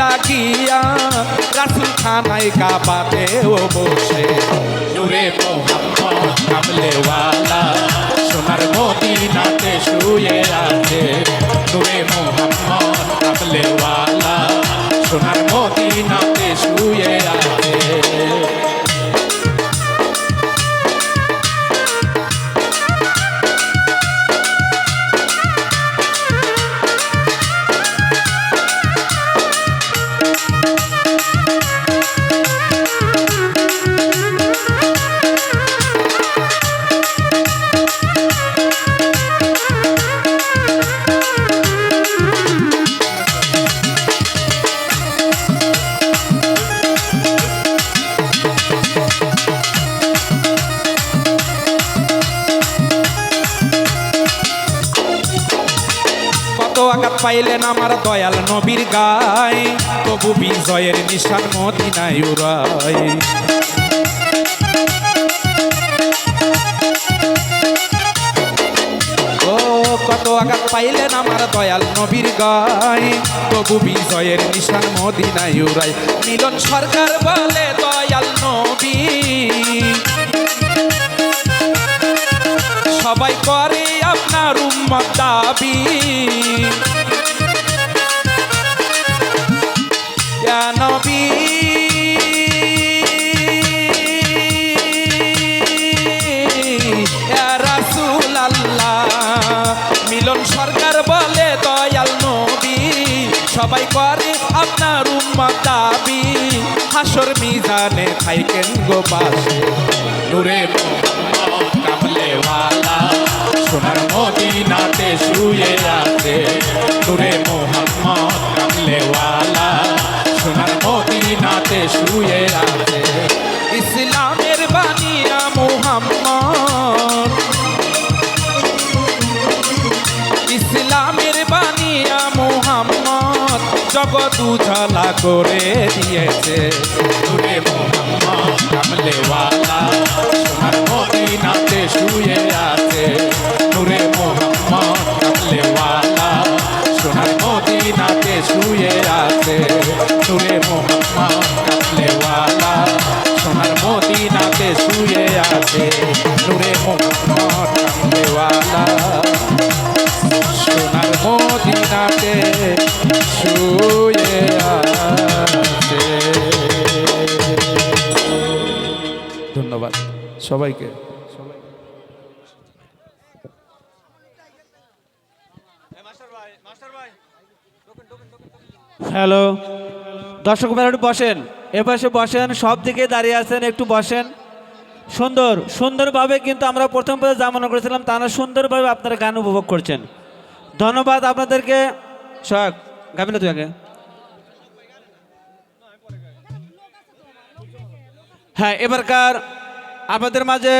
লাগিয়া রাসুল খানায় কাবাতে ও বসে। নূরে মোহাম্মদ কামলেওয়ালা সোনার মদিনাতে শুয়ে আছে। নূরে মোহাম্মদ কামলেওয়ালা আঘাত পাইলেন আমার দয়াল নবীর গায়। তবু বিজয়ের নিশান মদিনায় উড়ায়। কত আঘাত পাইলেন আমার দয়াল নবীর গায়। তবু বিজয়ের নিশান মদিনায় উড়ায়। মিলন সরকার বলে দয়াল নবী। সবাই করে আপনার উম্মত দাবি। সরকার বলে দয়াল নবী। সবাই করে আপনার উম্মত দাবি। হাসর মিজানে থাইকেন গো পাশে। নূরে সোনার মদিনাতে শুয়ে আছে। নূরে মোহাম্মদ কামলেওয়ালা সোনার মদিনাতে শুয়ে আছে। ইসলামের বানিয়া জগৎ উজালা করে দিয়েছে। নূরে মোহাম্মদ কামলেওয়ালা সোনার মদিনাতে শুয়ে আছে। নূরে মোহাম্মদ কামলেওয়ালা সোনার মদিনাতে শুয়ে আছে। নূরে মোহাম্মদ কামলেওয়ালা সোনার মদিনাতে শুয়ে আছে। নূরে মোহাম্মদ কামলেওয়ালা সোনার মদিনাতে ধন্যবাদ। সবাইকে। হ্যালো। দর্শক ভাইরা একটু বসেন। এপাশে বসেন, সব দিকে দাঁড়িয়ে আছেন, একটু বসেন। সুন্দর, সুন্দরভাবে কিন্তু আমরা প্রথম পথে যা মনে করেছিলাম তারা সুন্দরভাবে আপনারা গান উপভোগ করছেন। ধন্যবাদ আপনাদেরকে। সোহাগ গাবি না তুই আগে। হ্যাঁ এবারকার আমাদের মাঝে